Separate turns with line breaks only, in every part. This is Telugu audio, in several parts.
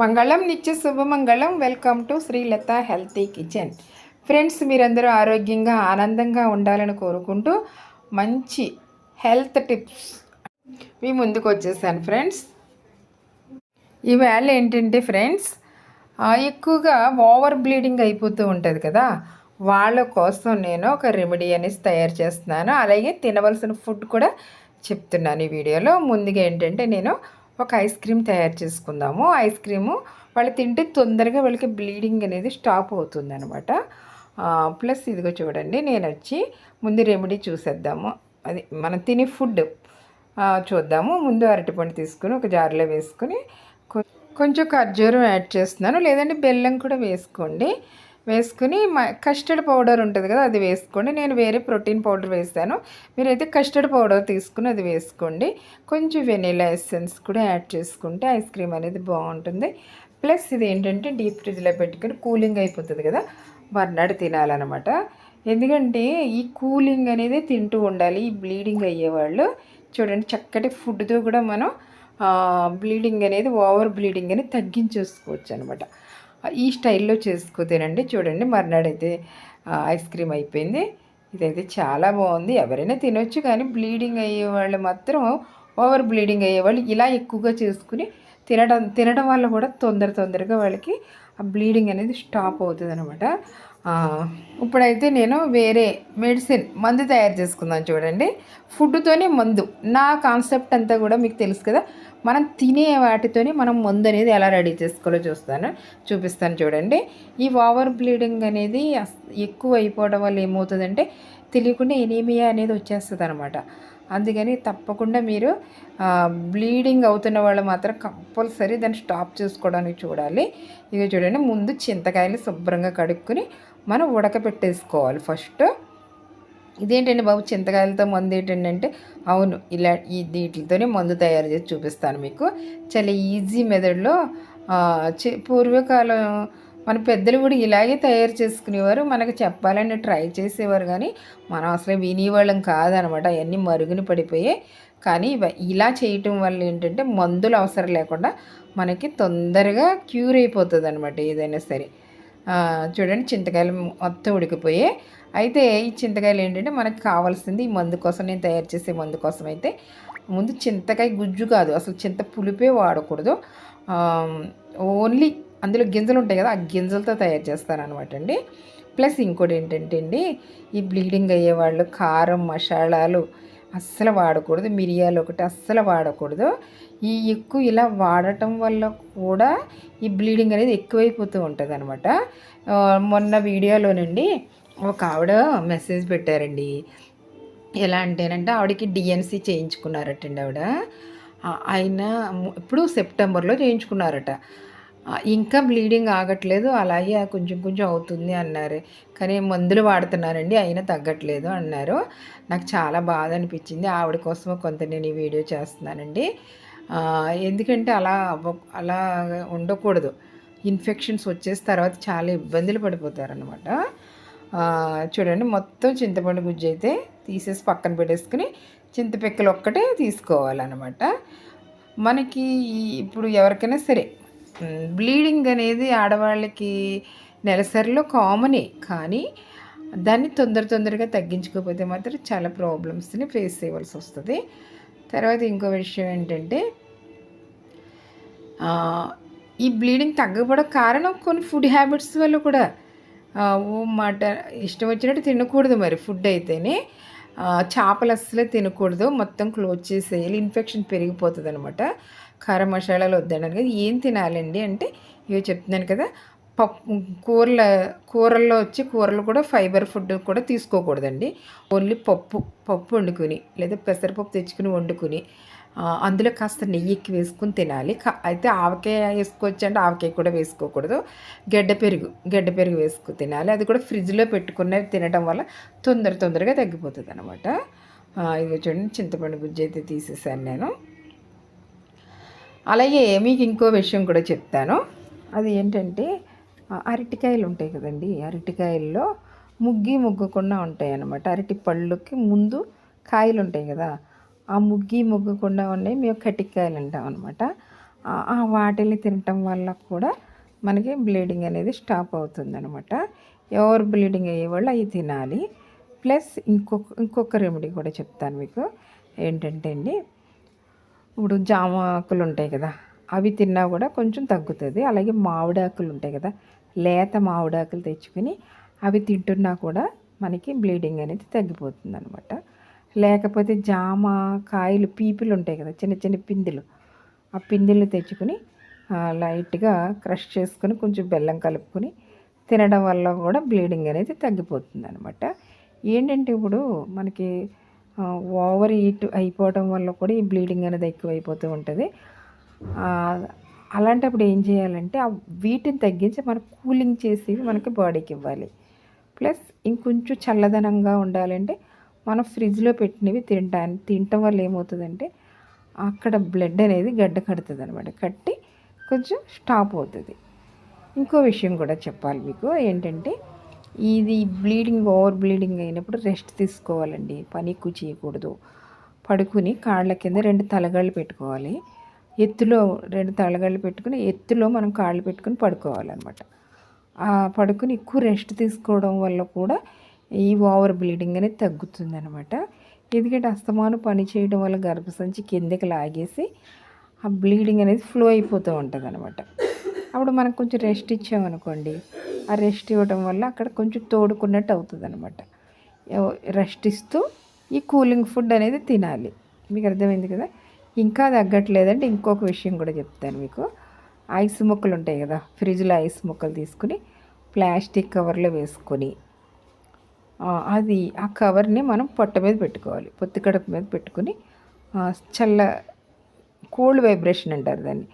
మంగళం నిత్య శుభమంగళం welcome to Srilatha healthy kitchen friends మీరందరూ ఆరోగ్యంగా ఆనందంగా ఉండాలని కోరుకుంటూ మంచి హెల్త్ టిప్స్ మీ ముందుకు వచ్చేసాను ఫ్రెండ్స్ ఈవేళ ఏంటంటే ఫ్రెండ్స్ ఎక్కువగా ఓవర్ బ్లీడింగ్ అయిపోతూ ఉంటుంది కదా. వాళ్ళ కోసం నేను ఒక రెమెడీ అనేసి తయారు చేస్తున్నాను. అలాగే తినవలసిన ఫుడ్ కూడా చెప్తున్నాను ఈ వీడియోలో. ముందుగా ఏంటంటే నేను ఒక ఐస్ క్రీమ్ తయారు చేసుకుందాము. ఐస్ క్రీము వాళ్ళు తింటే తొందరగా వాళ్ళకి బ్లీడింగ్ అనేది స్టాప్ అవుతుంది అనమాట ప్లస్ ఇదిగో చూడండి నేను వచ్చి ముందు రెమెడీ చూసేద్దాము. అది మనం తినే ఫుడ్ చూద్దాము. ముందు అరటిపండు తీసుకుని ఒక జార్లో వేసుకుని కొ- కొంచెం ఖర్జూరం యాడ్ చేస్తున్నాను. లేదంటే బెల్లం కూడా వేసుకోండి. వేసుకుని మ కస్టర్డ్ పౌడర్ ఉంటుంది కదా అది వేసుకోండి. నేను వేరే ప్రోటీన్ పౌడర్ వేస్తాను మీరైతే కస్టర్డ్ పౌడర్ తీసుకుని అది వేసుకోండి. కొంచెం వెనీలా ఎసెన్స్ కూడా యాడ్ చేసుకుంటే ఐస్ క్రీమ్ అనేది బాగుంటుంది. ప్లస్ ఇది ఏంటంటే డీప్ ఫ్రిడ్జ్లో పెట్టుకుని కూలింగ్ అయిపోతుంది కదా మర్నాడు తినాలన్నమాట. ఎందుకంటే ఈ కూలింగ్ అనేది తింటూ ఉండాలి ఈ బ్లీడింగ్ అయ్యేవాళ్ళు. చూడండి చక్కటి ఫుడ్తో కూడా మనం బ్లీడింగ్ అనేది ఓవర్ బ్లీడింగ్ అనేది తగ్గించేసుకోవచ్చు అనమాట ఈ స్టైల్లో చేసుకోతేనండి చూడండి మర్నాడైతే ఐస్ క్రీమ్ అయిపోయింది. ఇదైతే చాలా బాగుంది. ఎవరైనా తినొచ్చు కానీ బ్లీడింగ్ అయ్యే వాళ్ళు మాత్రం ఓవర్ బ్లీడింగ్ అయ్యేవాళ్ళు ఇలా ఎక్కువగా చేసుకుని తినడం తినడం వల్ల కూడా తొందర తొందరగా వాళ్ళకి ఆ బ్లీడింగ్ అనేది స్టాప్ అవుతుంది అనమాట ఇప్పుడైతే నేను వేరే మెడిసిన్ మందు తయారు చేసుకుందాం చూడండి. ఫుడ్తోనే మందు. నా కాన్సెప్ట్ అంతా కూడా మీకు తెలుసు కదా. మనం తినే వాటితోనే మనం మందు అనేది ఎలా రెడీ చేసుకోవాలో చూస్తాను. చూపిస్తాను చూడండి. ఈ ఓవర్ బ్లీడింగ్ అనేది ఎక్కువ అయిపోవడం వల్ల ఏమవుతుందంటే తెలియకుండా ఎనీమియా అనేది వచ్చేస్తుంది అనమాట అందుకని తప్పకుండా మీరు బ్లీడింగ్ అవుతున్న వాళ్ళు మాత్రం కంపల్సరీ దాన్ని స్టాప్ చేసుకోవడానికి చూడాలి. ఇక చూడండి ముందు చింతకాయలు శుభ్రంగా కడుక్కుని మనం ఉడకపెట్టేసుకోవాలి ఫస్ట్. ఇదేంటండి బాబు? చింతకాయలతో మందు ఏంటంటే అవును ఇలా ఈ వీటితోనే మందు తయారు చేసి చూపిస్తాను మీకు. చాలా ఈజీ మెథడ్లో పూర్వకాలం మన పెద్దలు కూడా ఇలాగే తయారు చేసుకునేవారు. మనకు చెప్పాలని ట్రై చేసేవారు కానీ మనం అసలు వినేవాళ్ళం కాదనమాట. అవన్నీ మరుగున పడిపోయాయి. కానీ ఇవ- ఇలా చేయటం వల్ల ఏంటంటే మందులు అవసరం లేకుండా మనకి తొందరగా క్యూర్ అయిపోతుంది అనమాట ఏదైనా సరే. చూడండి చింతకాయలు మొత్తం ఉడికిపోయాయి. అయితే ఈ చింతకాయలు ఏంటంటే మనకు కావాల్సింది ఈ మందు కోసం నేను తయారు చేసే మందు కోసం అయితే. ముందు చింతకాయ గుజ్జు కాదు అసలు చింత పులిపే వాడకూడదు. ఓన్లీ అందులో గింజలు ఉంటాయి కదా ఆ గింజలతో తయారు చేస్తారనమాట అండి. ప్లస్ ఇంకోటి ఏంటంటే అండి ఈ బ్లీడింగ్ అయ్యేవాళ్ళు కారం మసాలాలు అస్సలు వాడకూడదు మిరియాలు ఒకటి అస్సలు వాడకూడదు. ఈ ఎక్కువ ఇలా వాడటం వల్ల కూడా ఈ బ్లీడింగ్ అనేది ఎక్కువైపోతూ ఉంటుంది అనమాట మొన్న వీడియోలోనండి ఒక ఆవిడ మెసేజ్ పెట్టారండి. ఎలా అంటేనంటే ఆవిడకి డిఎన్సి చేయించుకున్నారటండి ఆవిడ. ఆయన ఇప్పుడు సెప్టెంబర్లో చేయించుకున్నారట. ఇంకా బ్లీడింగ్ ఆగట్లేదు అలాగే కొంచెం కొంచెం అవుతుంది అన్నారు. కానీ మందులు వాడుతున్నారండి అయినా తగ్గట్లేదు అన్నారు. నాకు చాలా బాధ అనిపించింది ఆవిడ కోసం కొంత నేను ఈ వీడియో చేస్తున్నానండి. ఎందుకంటే అలా అలా ఉండకూడదు. ఇన్ఫెక్షన్స్ వచ్చేసిన తర్వాత చాలా ఇబ్బందులు పడిపోతారనమాట చూడండి మొత్తం చింతపండు గుజ్జు అయితే తీసేసి పక్కన పెట్టేసుకుని చింతపిక్కలు ఒక్కటే తీసుకోవాలన్నమాట. మనకి ఇప్పుడు ఎవరికైనా సరే బ్లీడింగ్ అనేది ఆడవాళ్ళకి నెలసరిలో కామనే కానీ దాన్ని తొందర తొందరగా తగ్గించుకోకపోతే మాత్రం చాలా ప్రాబ్లమ్స్ని ఫేస్ చేయవలసి వస్తుంది. తర్వాత ఇంకో విషయం ఏంటంటే ఈ బ్లీడింగ్ తగ్గబడ కారణం కొన్ని ఫుడ్ హ్యాబిట్స్ వల్ల కూడా మాట ఇష్టం వచ్చినట్టు తినకూడదు మరి ఫుడ్ అయితేనే. చేపలు అస్సలే తినకూడదు. మొత్తం క్లోజ్ చేసేయాలి. ఇన్ఫెక్షన్ పెరిగిపోతుంది అనమాట కారం మసాలాలు వద్దన్నాను కదా ఏం తినాలండి అంటే ఇవి చెప్తున్నాను కదా పప్పు కూరల కూరల్లో వచ్చి కూరలు కూడా ఫైబర్ ఫుడ్ కూడా తీసుకోకూడదండి. ఓన్లీ పప్పు పప్పు వండుకుని లేదా పెసరపప్పు తెచ్చుకుని వండుకుని అందులో కాస్త నెయ్యి ఎక్కి వేసుకుని తినాలి. కా- అయితే ఆవకాయ వేసుకోవచ్చు అంటే ఆవకాయ కూడా వేసుకోకూడదు. గడ్డ పెరుగు గడ్డ పెరుగు వేసుకు తినాలి. అది కూడా ఫ్రిడ్జ్లో పెట్టుకున్నది తినడం వల్ల తొందర తొందరగా తగ్గిపోతుంది అనమాట ఇది చూడండి చింతపండు గుజ్జు అయితే తీసేసాను నేను. అలాగే మీకు ఇంకో విషయం కూడా చెప్తాను. అది ఏంటంటే అరటికాయలు ఉంటాయి కదండి. అరటికాయల్లో ముగ్గి ముగ్గకుండా ఉంటాయి అన్నమాట అరటి పళ్ళుకి ముందు కాయలు ఉంటాయి కదా ఆ ముగ్గి ముగ్గకుండా ఉన్నాయి మేము కటికాయలు అంటాం అనమాట ఆ- ఆ వాటిని తినటం వల్ల కూడా మనకి బ్లీడింగ్ అనేది స్టాప్ అవుతుంది అనమాట ఎవరు బ్లీడింగ్ అయ్యేవాళ్ళు అవి తినాలి. ప్లస్ ఇంకొక ఇంకొక రెమెడీ కూడా చెప్తాను మీకు. ఏంటంటే అండి ఇప్పుడు జామ ఆకులు ఉంటాయి కదా అవి తిన్నా కూడా కొంచెం తగ్గుతుంది. అలాగే మామిడాకులు ఉంటాయి కదా లేత మామిడాకులు తెచ్చుకొని అవి తింటున్నా కూడా మనకి బ్లీడింగ్ అనేది తగ్గిపోతుంది అనమాట లేకపోతే జామ కాయలు పీపులు ఉంటాయి కదా చిన్న చిన్న పిందెలు. ఆ పిందెలు తెచ్చుకొని లైట్గా క్రష్ చేసుకొని కొంచెం బెల్లం కలుపుకొని తినడం వల్ల కూడా బ్లీడింగ్ అనేది తగ్గిపోతుంది అనమాట ఏంటంటే ఇప్పుడు మనకి ఓవర్ ఈట్ అయిపోవడం వల్ల కూడా ఈ బ్లీడింగ్ అనేది ఎక్కువైపోతూ ఉంటుంది. అలాంటప్పుడు ఏం చేయాలంటే ఆ వీటిని తగ్గించి మనం కూలింగ్ చేసి మనకి బాడీకి ఇవ్వాలి. ప్లస్ ఇంకొంచెం చల్లదనంగా ఉండాలంటే మనం ఫ్రిడ్జ్లో పెట్టినవి తింటా తినటం వల్ల ఏమవుతుందంటే అక్కడ బ్లడ్ అనేది గడ్డ కడుతుంది అనమాట కట్టి కొంచెం స్టాప్ అవుతుంది. ఇంకో విషయం కూడా చెప్పాలి మీకు. ఏంటంటే ఇది బ్లీడింగ్ ఓవర్ బ్లీడింగ్ అయినప్పుడు రెస్ట్ తీసుకోవాలండి. పని ఎక్కువ చేయకూడదు. పడుకుని కాళ్ళ కింద రెండు తలగాళ్ళు పెట్టుకోవాలి. ఎత్తులో రెండు తలగాళ్ళు పెట్టుకుని ఎత్తులో మనం కాళ్ళు పెట్టుకుని పడుకోవాలన్నమాట. పడుకుని ఎక్కువ రెస్ట్ తీసుకోవడం వల్ల కూడా ఈ ఓవర్ బ్లీడింగ్ అనేది తగ్గుతుంది అనమాట ఎందుకంటే అస్తమానం పని చేయడం వల్ల గర్భసంచి కిందకి లాగేసి ఆ బ్లీడింగ్ అనేది ఫ్లో అయిపోతూ ఉంటుంది అనమాట అప్పుడు మనం కొంచెం రెస్ట్ ఇచ్చామనుకోండి ఆ రెస్ట్ ఇవ్వడం వల్ల అక్కడ కొంచెం తోడుకున్నట్టు అవుతుంది అనమాట రెస్ట్ ఇస్తూ ఈ కూలింగ్ ఫుడ్ అనేది తినాలి. మీకు అర్థమైంది కదా? ఇంకా తగ్గట్లేదంటే ఇంకొక విషయం కూడా చెప్తాను మీకు. ఐస్ ముక్కలు ఉంటాయి కదా ఫ్రిడ్జ్లో ఐస్ ముక్కలు తీసుకుని ప్లాస్టిక్ కవర్లో వేసుకొని అది ఆ కవర్ని మనం పొట్ట మీద పెట్టుకోవాలి. పొత్తి కడుపు మీద పెట్టుకుని చల్ల కోల్డ్ వైబ్రేషన్ అంటారు దాన్ని.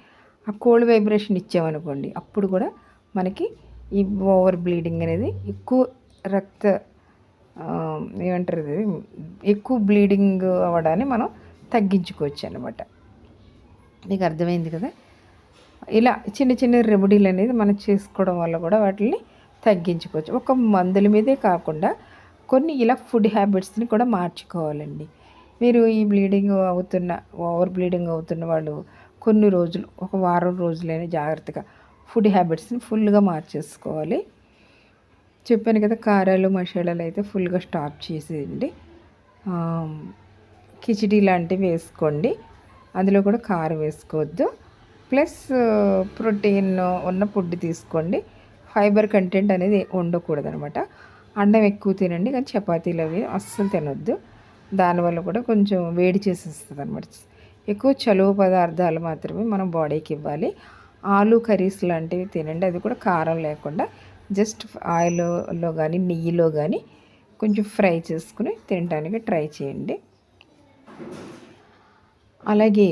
ఆ కోల్డ్ వైబ్రేషన్ ఇచ్చామనుకోండి అప్పుడు కూడా మనకి ఈ ఓవర్ బ్లీడింగ్ అనేది ఎక్కువ రక్త ఏమంటారు ఇది ఎక్కువ బ్లీడింగ్ అవ్వడాన్ని మనం తగ్గించుకోవచ్చు అనమాట మీకు అర్థమైంది కదా? ఇలా చిన్న చిన్న రెమెడీలు అనేది మనం చేసుకోవడం వల్ల కూడా వాటిని తగ్గించుకోవచ్చు. ఒక మందుల మీదే కాకుండా కొన్ని ఇలా ఫుడ్ హ్యాబిట్స్ని కూడా మార్చుకోవాలండి. మీరు ఈ బ్లీడింగ్ అవుతున్న ఓవర్ బ్లీడింగ్ అవుతున్న వాళ్ళు కొన్ని రోజులు ఒక వారం రోజులైనా జాగ్రత్తగా ఫుడ్ హ్యాబిట్స్ని ఫుల్గా మార్చేసుకోవాలి. చెప్పాను కదా కారాలు మసాలాలు అయితే ఫుల్గా స్టాప్ చేసేయండి. కిచిడి లాంటివి వేసుకోండి. అందులో కూడా కారం వేసుకోవద్దు. ప్లస్ ప్రోటీన్ ఉన్న ఫుడ్ తీసుకోండి. ఫైబర్ కంటెంట్ అనేది ఉండకూడదు అనమాట అన్నం ఎక్కువ తినండి కానీ చపాతీలు అవి అస్సలు తినొద్దు. దానివల్ల కూడా కొంచెం వేడి చేసేస్తుంది అనమాట ఎక్కువ చలువ పదార్థాలు మాత్రమే మనం బాడీకి ఇవ్వాలి. ఆలు కర్రీస్ లాంటివి తినండి. అది కూడా కారం లేకుండా జస్ట్ ఆయిల్లో కానీ నెయ్యిలో కానీ కొంచెం ఫ్రై చేసుకుని తినడానికి ట్రై చేయండి. అలాగే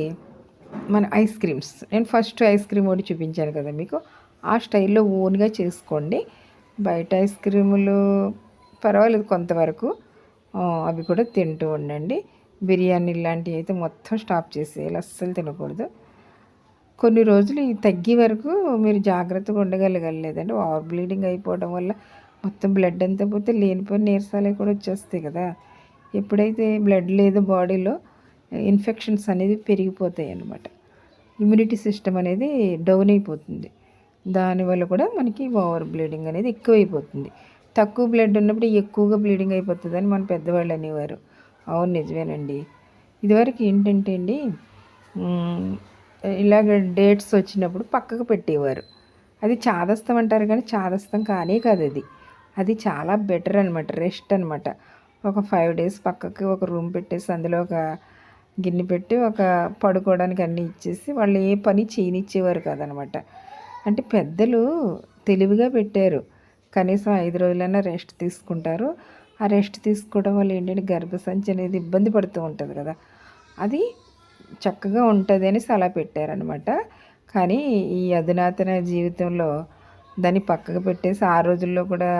మన ఐస్ క్రీమ్స్. నేను ఫస్ట్ ఐస్ క్రీమ్ ఒకటి చూపించాను కదా మీకు. ఆ స్టైల్లో ఓన్గా చేసుకోండి. బయట ఐస్ క్రీములు పర్వాలేదు కొంతవరకు. అవి కూడా తింటూ ఉండండి. బిర్యానీ లాంటివి అయితే మొత్తం స్టాప్ చేసేయాలి అస్సలు తినకూడదు. కొన్ని రోజులు తగ్గే వరకు మీరు జాగ్రత్తగా ఉండగలగాలి లేదంటే ఓవర్ బ్లీడింగ్ అయిపోవడం వల్ల మొత్తం బ్లడ్ అంతా పోతే లేనిపోయిన నీరసాలే కూడా వచ్చేస్తాయి కదా. ఎప్పుడైతే బ్లడ్ లేదు బాడీలో ఇన్ఫెక్షన్స్ అనేది పెరిగిపోతాయి అన్నమాట. ఇమ్యూనిటీ సిస్టమ్ అనేది డౌన్ అయిపోతుంది. దానివల్ల కూడా మనకి ఓవర్ బ్లీడింగ్ అనేది ఎక్కువైపోతుంది. తక్కువ బ్లడ్ ఉన్నప్పుడు ఎక్కువగా బ్లీడింగ్ అయిపోతుంది అని మన పెద్దవాళ్ళు అనేవారు. అవును నిజమేనండి. ఇదివరకు ఏంటంటే అండి ఇలాగ డేట్స్ వచ్చినప్పుడు పక్కకు పెట్టేవారు. అది చాదస్తం అంటారు కానీ చాదస్తం కానే కాదు అది. అది చాలా బెటర్ అనమాట రెస్ట్ అనమాట ఒక ఫైవ్ డేస్ పక్కకి ఒక రూమ్ పెట్టేసి అందులో ఒక గిన్నె పెట్టి ఒక పడుకోవడానికి అన్నీ ఇచ్చేసి వాళ్ళు ఏ పని చేయనిచ్చేవారు కాదనమాట అంటే పెద్దలు తెలివిగా పెట్టారు. కనీసం ఐదు రోజులైనా రెస్ట్ తీసుకుంటారు. ఆ రెస్ట్ తీసుకోవడం వల్ల ఏంటంటే గర్భసంచి అనేది ఇబ్బంది పడుతూ ఉంటుంది కదా. అది చక్కగా ఉంటుంది అనేసి అలా పెట్టారనమాట కానీ ఈ అధునాతన జీవితంలో దాన్ని పక్కకు పెట్టేసి ఆ రోజుల్లో కూడా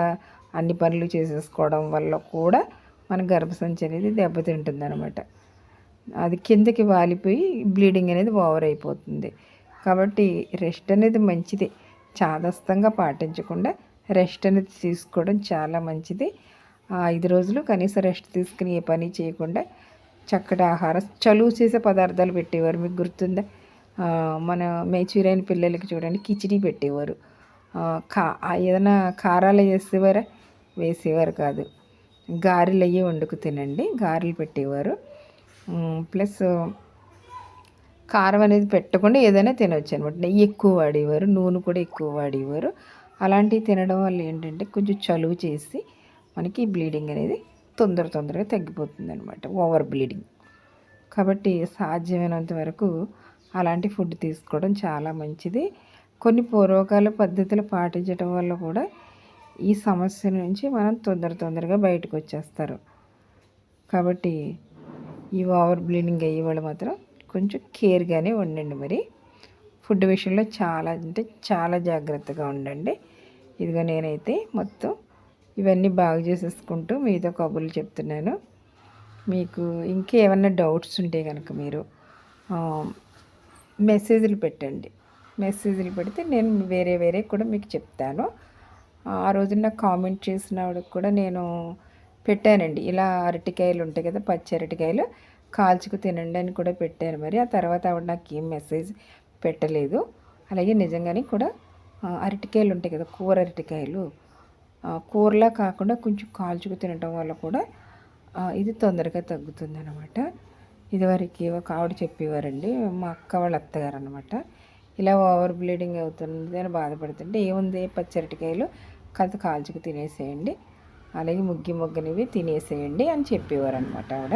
అన్ని పనులు చేసేసుకోవడం వల్ల కూడా మన గర్భసంచి అనేది దెబ్బతింటుంది అనమాట అది కిందకి వాలిపోయి బ్లీడింగ్ అనేది ఓవర్ అయిపోతుంది. కాబట్టి రెస్ట్ అనేది మంచిది. చాదస్తంగా పాటించకుండా రెస్ట్ అనేది తీసుకోవడం చాలా మంచిది. ఆ ఐదు రోజులు కనీసం రెస్ట్ తీసుకుని ఏ పని చేయకుండా చక్కటి ఆహారం చలువు చేసే పదార్థాలు పెట్టేవారు. మీకు గుర్తుందా? మన మేచూరైన పిల్లలకి చూడండి కిచిడి పెట్టేవారు. కా ఏదైనా కారాలు వేసేవారా? వేసేవారు కాదు. గారెలు అయ్యి వండుకు తినండి. గారెలు పెట్టేవారు. ప్లస్ కారం అనేది పెట్టకుండా ఏదైనా తినవచ్చు అనమాట నెయ్యి ఎక్కువ వాడేవారు నూనె కూడా ఎక్కువ వాడేవారు. అలాంటివి తినడం వల్ల ఏంటంటే కొంచెం చలువ చేసి మనకి బ్లీడింగ్ అనేది తొందర తొందరగా తగ్గిపోతుంది అనమాట ఓవర్ బ్లీడింగ్. కాబట్టి సాధ్యమైనంత వరకు అలాంటి ఫుడ్ తీసుకోవడం చాలా మంచిది. కొన్ని పూర్వకాల పద్ధతులు పాటించడం వల్ల కూడా ఈ సమస్య నుంచి మనం తొందర తొందరగా బయటకు వచ్చేస్తారు. కాబట్టి ఈ ఓవర్ బ్లీడింగ్ అయ్యే వాళ్ళు మాత్రం కొంచెం కేర్గానే ఉండండి మరి. ఫుడ్ విషయంలో చాలా అంటే చాలా జాగ్రత్తగా ఉండండి. ఇదిగో నేనైతే మొత్తం ఇవన్నీ బాగు చేసేసుకుంటూ మీతో కబుర్లు చెప్తున్నాను. మీకు ఇంకేమన్నా డౌట్స్ ఉంటే కనుక మీరు మెసేజ్లు పెట్టండి. మెసేజ్లు పెడితే నేను వేరే వేరే కూడా మీకు చెప్తాను. ఆ రోజున కామెంట్ చేసిన వాడికి కూడా నేను పెట్టానండి. ఇలా అరటికాయలు ఉంటాయి కదా పచ్చి అరటికాయలు కాల్చుకు తినండి అని కూడా పెట్టారు మరి. ఆ తర్వాత ఆవిడ నాకు ఏం మెసేజ్ పెట్టలేదు. అలాగే నిజంగానే కూడా అరటికాయలు ఉంటాయి కదా కూర అరటికాయలు కూరలా కాకుండా కొంచెం కాల్చుకు తినటం వల్ల కూడా ఇది తొందరగా తగ్గుతుంది అనమాట ఇదివరకు ఒక ఆవిడ చెప్పేవారండి మా అక్క వాళ్ళ అత్తగారు అనమాట ఇలా ఓవర్ బ్లీడింగ్ అవుతుంది అని బాధపడుతుంటే ఏముంది పచ్చరటికాయలు కథ కాల్చుకు తినేసేయండి అలాగే ముగ్గి మొగ్గనివి తినేసేయండి అని చెప్పేవారు అనమాట ఆవిడ.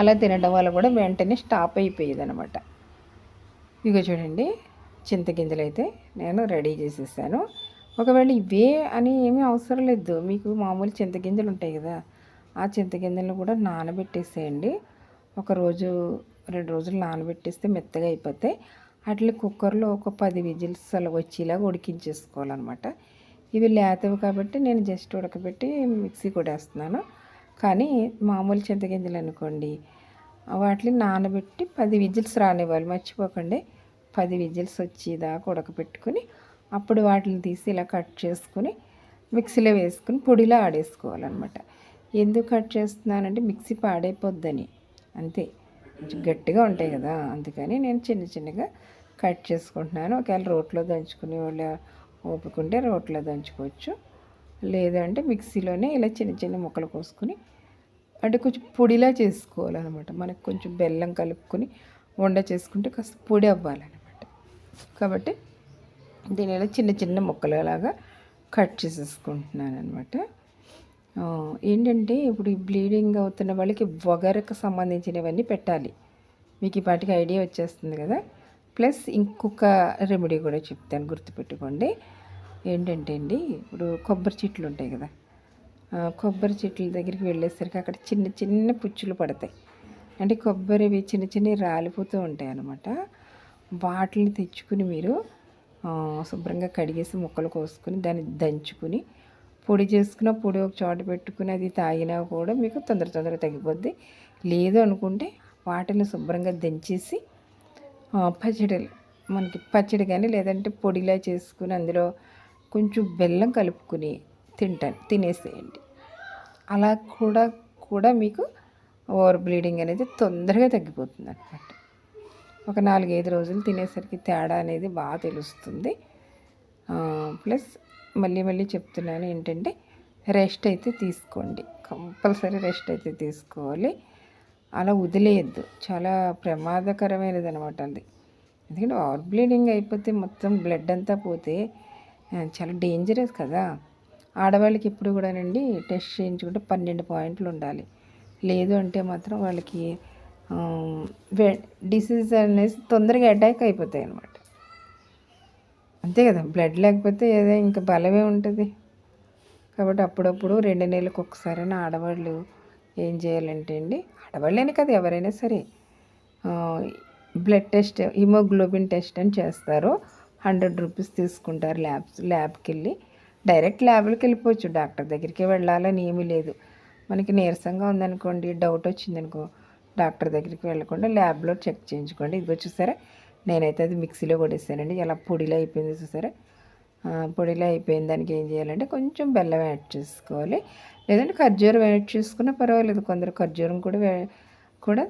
అలా తినడం వల్ల కూడా వెంటనే స్టాప్ అయిపోయేది అనమాట ఇగో చూడండి చింతగింజలు అయితే నేను రెడీ చేసేసాను. ఒకవేళ ఇవే అని ఏమీ అవసరం లేదు. మీకు మామూలు చింతగింజలు ఉంటాయి కదా ఆ చింతగింజలను కూడా నానబెట్టేసేయండి. ఒకరోజు రెండు రోజులు నానబెట్టేస్తే మెత్తగా అయిపోతాయి అట్లా కుక్కర్లో ఒక పది విజిల్స్ అలా వచ్చేలాగా ఉడికించేసుకోవాలన్నమాట. ఇవి లేతవి కాబట్టి నేను జస్ట్ ఉడకబెట్టి మిక్సీ కొట్టేస్తున్నాను. కానీ మామూలు చింతగింజలు అనుకోండి వాటిని నానబెట్టి పది విజిల్స్ రానివ్వాలి. మర్చిపోకండి. పది విజిల్స్ వచ్చేదాకా ఉడకపెట్టుకుని అప్పుడు వాటిని తీసి ఇలా కట్ చేసుకుని మిక్సీలో వేసుకుని పొడిలా ఆడేసుకోవాలన్నమాట. ఎందుకు కట్ చేస్తున్నానంటే మిక్సీ పాడైపోద్దని. అంతే. గట్టిగా ఉంటాయి కదా అందుకని నేను చిన్న చిన్నగా కట్ చేసుకుంటున్నాను. ఒకవేళ రోట్లో దంచుకునే వాళ్ళు ఓపుకుంటే రోట్లో దంచుకోవచ్చు. లేదంటే మిక్సీలోనే ఇలా చిన్న చిన్న ముక్కలు కోసుకొని అంటే కొంచెం పొడిలా చేసుకోవాలన్నమాట. మనకు కొంచెం బెల్లం కలుపుకొని వండ చేసుకుంటే కాస్త పొడి అవ్వాలన్నమాట. కాబట్టి దీని ఇలా చిన్న చిన్న ముక్కలలాగా కట్ చేసేసుకుంటున్నాను అనమాట ఏంటంటే ఇప్పుడు ఈ బ్లీడింగ్ అవుతున్న వాళ్ళకి వగరకు సంబంధించినవన్నీ పెట్టాలి. మీకు ఈ పాటికి ఐడియా వచ్చేస్తుంది కదా. ప్లస్ ఇంకొక రెమెడీ కూడా చెప్తాను గుర్తుపెట్టుకోండి. ఏంటంటే అండి ఇప్పుడు కొబ్బరి చెట్లు ఉంటాయి కదా కొబ్బరి చెట్ల దగ్గరికి వెళ్ళేసరికి అక్కడ చిన్న చిన్న పుచ్చులు పడతాయి. అంటే కొబ్బరివి చిన్న చిన్నవి రాలిపోతూ ఉంటాయి అన్నమాట. వాటిని తెచ్చుకుని మీరు శుభ్రంగా కడిగేసి ముక్కలు కోసుకుని దాన్ని దంచుకుని పొడి చేసుకున్న పొడి ఒక చోట పెట్టుకుని అది తాగినా కూడా మీకు తొందర తొందరగా తగ్గిపోద్ది. లేదు అనుకుంటే వాటిని శుభ్రంగా దంచేసి పచ్చడి మనకి పచ్చడి కానీ లేదంటే పొడిలా చేసుకుని అందులో కొంచెం బెల్లం కలుపుకుని తింటాను తినేసేయండి. అలా కూడా కూడా మీకు ఓవర్ బ్లీడింగ్ అనేది తొందరగా తగ్గిపోతుంది అనమాట ఒక నాలుగైదు రోజులు తినేసరికి తేడా అనేది బాగా తెలుస్తుంది. ప్లస్ మళ్ళీ మళ్ళీ చెప్తున్నాను ఏంటంటే రెస్ట్ అయితే తీసుకోండి. కంపల్సరీ రెస్ట్ అయితే తీసుకోవాలి. అలా వదిలేయద్దు. చాలా ప్రమాదకరమైనది అనమాట అది. ఎందుకంటే ఓవర్ బ్లీడింగ్ అయిపోతే మొత్తం బ్లడ్ అంతా పోతే చాలా డేంజరస్ కదా. ఆడవాళ్ళకి ఇప్పుడు కూడానండి టెస్ట్ చేయించుకుంటే పన్నెండు పాయింట్లు ఉండాలి. లేదు అంటే మాత్రం వాళ్ళకి డిసీజ్ అనేసి తొందరగా అటాక్ అయిపోతాయి అన్నమాట. అంతే కదా బ్లడ్ లేకపోతే ఏదో ఇంకా బలమే ఉంటుంది. కాబట్టి అప్పుడప్పుడు రెండు నెలలకు ఒకసారైనా ఆడవాళ్ళు ఏం చేయాలంటే అండి ఆడవాళ్ళని కదా ఎవరైనా సరే బ్లడ్ టెస్ట్ హిమోగ్లోబిన్ టెస్ట్ అని చేస్తారు. హండ్రెడ్ రూపీస్ తీసుకుంటారు ల్యాబ్స్ ల్యాబ్కి వెళ్ళి డైరెక్ట్ ల్యాబ్కి వెళ్ళిపోవచ్చు డాక్టర్ దగ్గరికి వెళ్ళాలని ఏమీ లేదు. మనకి నీరసంగా ఉందనుకోండి డౌట్ వచ్చిందనుకో డాక్టర్ దగ్గరికి వెళ్ళకుండా ల్యాబ్లో చెక్ చేయించుకోండి. ఇదిగో చూసారా? నేనైతే అది మిక్సీలో కొట్టేసానండి. ఇలా పొడిలో అయిపోయింది చూసారా? పొడిలో అయిపోయిన దానికి ఏం చేయాలంటే కొంచెం బెల్లం యాడ్ చేసుకోవాలి. లేదంటే ఖర్జూరం యాడ్ చేసుకున్నా పర్వాలేదు. కొందరు ఖర్జూరం కూడా కూడా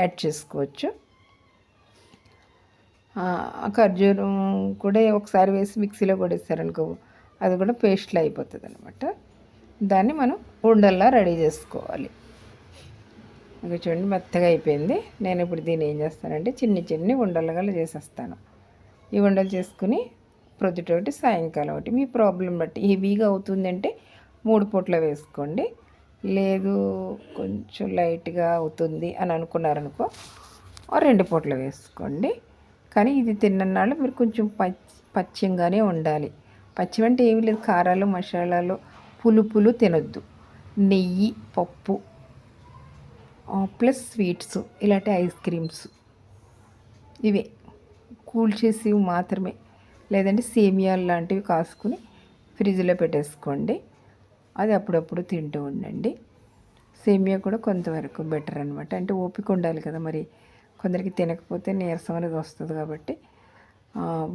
యాడ్ చేసుకోవచ్చు. ఆ ఖర్జూరం కూడా ఒకసారి వేసి మిక్సీలో కొడేస్తారనుకో అది కూడా పేస్ట్లో అయిపోతుంది అనమాట దాన్ని మనం ఉండల్లా రెడీ చేసుకోవాలి. ఇంకా చూడండి మెత్తగా అయిపోయింది. నేను ఇప్పుడు దీన్ని ఏం చేస్తానంటే చిన్ని చిన్ని ఉండలుగా చేసేస్తాను. ఈ ఉండలు చేసుకుని ప్రొద్దుట ఒకటి సాయంకాలం ఒకటి. మీ ప్రాబ్లం బట్టి హెవీగా అవుతుందంటే మూడు పూట్ల వేసుకోండి. లేదు కొంచెం లైట్గా అవుతుంది అని అనుకున్నారనుకో రెండు పూట్ల వేసుకోండి. కానీ ఇది తిన్ననాళ్ళు మీరు కొంచెం పచ్చి పచ్చిగానే ఉండాలి. పచ్చివంటే ఏమి లేదు. కారాలు మసాలాలు పులుపులు తినొద్దు. నెయ్యి పప్పు ప్లస్ స్వీట్స్ ఇలాంటి ఐస్ క్రీమ్స్. ఇవే. కూల్ చేసి మాత్రమే. లేదంటే సేమియాలు లాంటివి కాసుకుని ఫ్రిడ్జ్లో పెట్టేసుకోండి. అది అప్పుడప్పుడు తింటూ ఉండండి. సేమియా కూడా కొంతవరకు బెటర్ అనమాట అంటే ఓపిక ఉండాలి కదా మరి. కొందరికి తినకపోతే నీరసం అనేది వస్తుంది కాబట్టి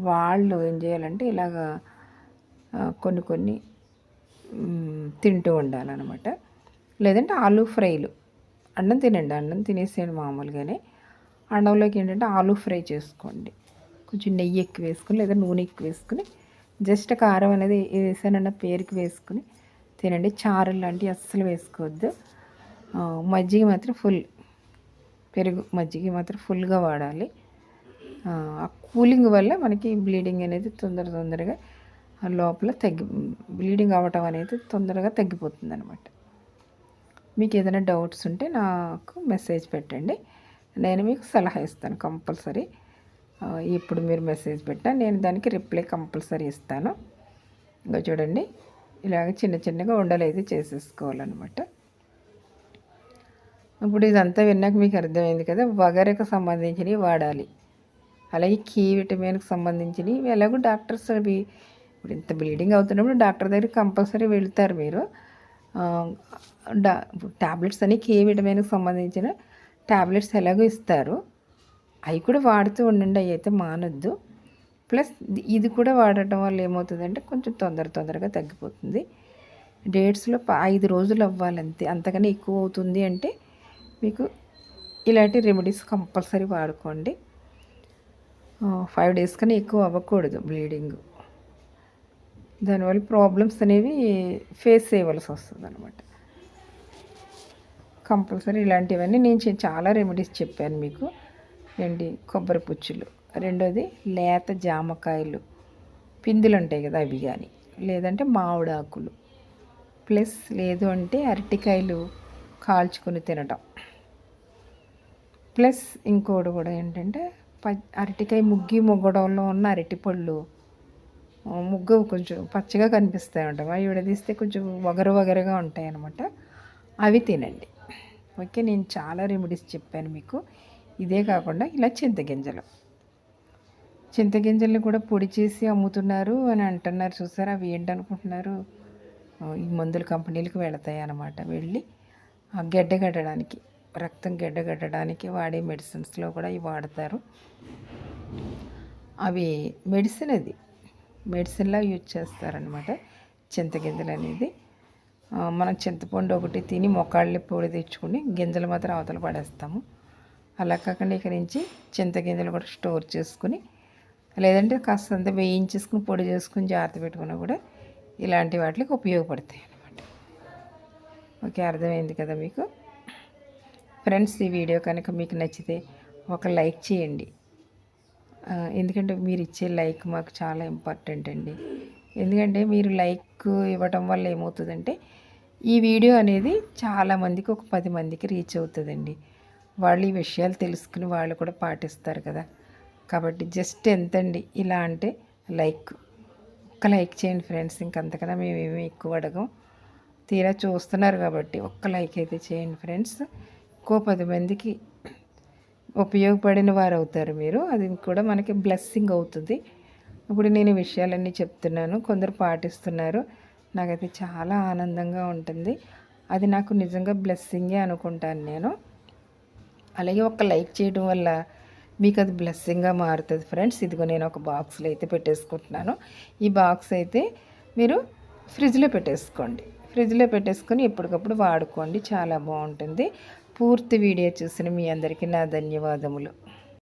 వాళ్ళు ఏం చేయాలంటే ఇలాగా కొన్ని కొన్ని తింటూ ఉండాలన్నమాట. లేదంటే ఆలూ ఫ్రైలు అన్నం తినండి అన్నం తినేసేయండి మామూలుగానే. అన్నంలోకి ఏంటంటే ఆలూ ఫ్రై చేసుకోండి. కొంచెం నెయ్యి ఎక్కువ వేసుకుని లేదా నూనె ఎక్కువ వేసుకుని జస్ట్ కారం అనేది వేసానన్న పేరుకి వేసుకుని తినండి. చారు లాంటివి అస్సలు వేసుకోవద్దు. మజ్జిగ మాత్రం ఫుల్ పెరుగు మజ్జిగ మాత్రం ఫుల్గా వాడాలి. ఆ కూలింగ్ వల్ల మనకి బ్లీడింగ్ అనేది తొందర తొందరగా లోపల తగ్గి బ్లీడింగ్ అవ్వటం అనేది తొందరగా తగ్గిపోతుంది అనమాట మీకు ఏదైనా డౌట్స్ ఉంటే నాకు మెసేజ్ పెట్టండి. నేను మీకు సలహా ఇస్తాను కంపల్సరీ. ఇప్పుడు మీరు మెసేజ్ పెట్టినా నేను దానికి రిప్లై కంపల్సరీ ఇస్తాను. ఇంకా చూడండి ఇలాగ చిన్న చిన్నగా ఉండలు అయితే చేసేసుకోవాలన్నమాట. ఇప్పుడు ఇదంతా విన్నాక మీకు అర్థమైంది కదా వగరకు సంబంధించినవి వాడాలి. అలాగే కీ విటమిన్కి సంబంధించినవి ఎలాగో డాక్టర్స్ అవి ఇప్పుడు ఇంత బ్లీడింగ్ అవుతున్నప్పుడు డాక్టర్ దగ్గర కంపల్సరీ వెళ్తారు మీరు. డా ట్యాబ్లెట్స్ అని కే విటమిన్కి సంబంధించిన ట్యాబ్లెట్స్ ఎలాగో ఇస్తారు. అవి కూడా వాడుతూ ఉండండి అవి అయితే మానొద్దు. ప్లస్ ఇది కూడా వాడటం వల్ల ఏమవుతుందంటే కొంచెం తొందర తొందరగా తగ్గిపోతుంది. డేట్స్లో ఐదు రోజులు అవ్వాలంతే అంతకన్నా ఎక్కువ అవుతుంది అంటే మీకు ఇలాంటి రెమెడీస్ కంపల్సరీ వాడుకోండి. ఫైవ్ డేస్ కన్నా ఎక్కువ అవ్వకూడదు బ్లీడింగ్ దానివల్ల ప్రాబ్లమ్స్ అనేవి ఫేస్ చేయవలసి వస్తుంది అనమాట కంపల్సరీ ఇలాంటివన్నీ నేను చాలా రెమెడీస్ చెప్పాను మీకు. ఏంటి? కొబ్బరి పుచ్చులు. రెండోది లేత జామకాయలు. పిందులు ఉంటాయి కదా అవి కానీ. లేదంటే మామిడాకులు. ప్లస్ లేదు అంటే అరటికాయలు. కాల్చుకొని తినటం. ప్లస్ ఇంకోటి కూడా ఏంటంటే ప అరటికాయ ముగ్గి ముగ్గడంలో ఉన్న అరటిపళ్ళు ముగ్గు కొంచెం పచ్చగా కనిపిస్తాయి ఉంటాయి అవి విడదీస్తే కొంచెం వగరు వగరుగా ఉంటాయి అన్నమాట అవి తినండి. ఓకే నేను చాలా రెమెడీస్ చెప్పాను మీకు. ఇదే కాకుండా ఇలా చింతగింజలు. చింతగింజల్ని కూడా పొడి చేసి అమ్ముతున్నారు అని అంటున్నారు. చూసారు అవి ఏంటనుకుంటున్నారు? ఈ మందుల కంపెనీలకు వెళతాయి అన్నమాట వెళ్ళి గడ్డ కట్టడానికి రక్తం గడ్డ కట్టడానికి వాడే మెడిసిన్స్లో కూడా ఇవి వాడతారు. అవి మెడిసిన్ అది మెడిసిన్లా యూజ్ చేస్తారనమాట చింతగింజలు అనేది. మనం చింతపండు ఒకటి తిని మొక్కళ్ళని పొడి తెచ్చుకుని గింజలు మాత్రం అవతల పడేస్తాము. అలా కాకుండా ఇక్కడి నుంచి చింతగింజలు కూడా స్టోర్ చేసుకుని లేదంటే కాస్త అంత వేయించేసుకుని పొడి చేసుకుని జాగ్రత్త పెట్టుకున్నా కూడా ఇలాంటి వాటికి ఉపయోగపడతాయి. ఓకే అర్థమైంది కదా మీకు? ఫ్రెండ్స్ ఈ వీడియో కనుక మీకు నచ్చితే ఒక లైక్ చేయండి. ఎందుకంటే మీరు ఇచ్చే లైక్ మాకు చాలా ఇంపార్టెంట్ అండి. ఎందుకంటే మీరు లైక్ ఇవ్వటం వల్ల ఏమవుతుందంటే ఈ వీడియో అనేది చాలామందికి ఒక పది మందికి రీచ్ అవుతుందండి. వాళ్ళు ఈ విషయాలు తెలుసుకుని వాళ్ళు కూడా పాటిస్తారు కదా. కాబట్టి జస్ట్ ఎంతండి? ఇలా అంటే లైక్. ఒక్క లైక్ చేయండి ఫ్రెండ్స్ ఇంకంతకన్నా మేమేమి ఎక్కువ అడగం. తీరా చూస్తున్నారు కాబట్టి ఒక్క లైక్ అయితే చేయండి ఫ్రెండ్స్. ఎక్కువ పది మందికి ఉపయోగపడిన వారు అవుతారు మీరు. అది కూడా మనకి బ్లెస్సింగ్ అవుతుంది. ఇప్పుడు నేను విషయాలన్నీ చెప్తున్నాను. కొందరు పాటిస్తున్నారు. నాకైతే చాలా ఆనందంగా ఉంటుంది. అది నాకు నిజంగా బ్లెస్సింగే అనుకుంటాను నేను. అలాగే ఒక లైక్ చేయడం వల్ల మీకు అది బ్లెస్సింగ్గా మారుతుంది ఫ్రెండ్స్. ఇదిగో నేను ఒక బాక్స్లో అయితే పెట్టేసుకుంటున్నాను. ఈ బాక్స్ అయితే మీరు ఫ్రిడ్జ్లో పెట్టేసుకోండి. ఫ్రిడ్జ్లో పెట్టేసుకొని ఎప్పటికప్పుడు వాడుకోండి. చాలా బాగుంటుంది. పూర్తి వీడియో చూసిన మీ అందరికీ నా ధన్యవాదములు.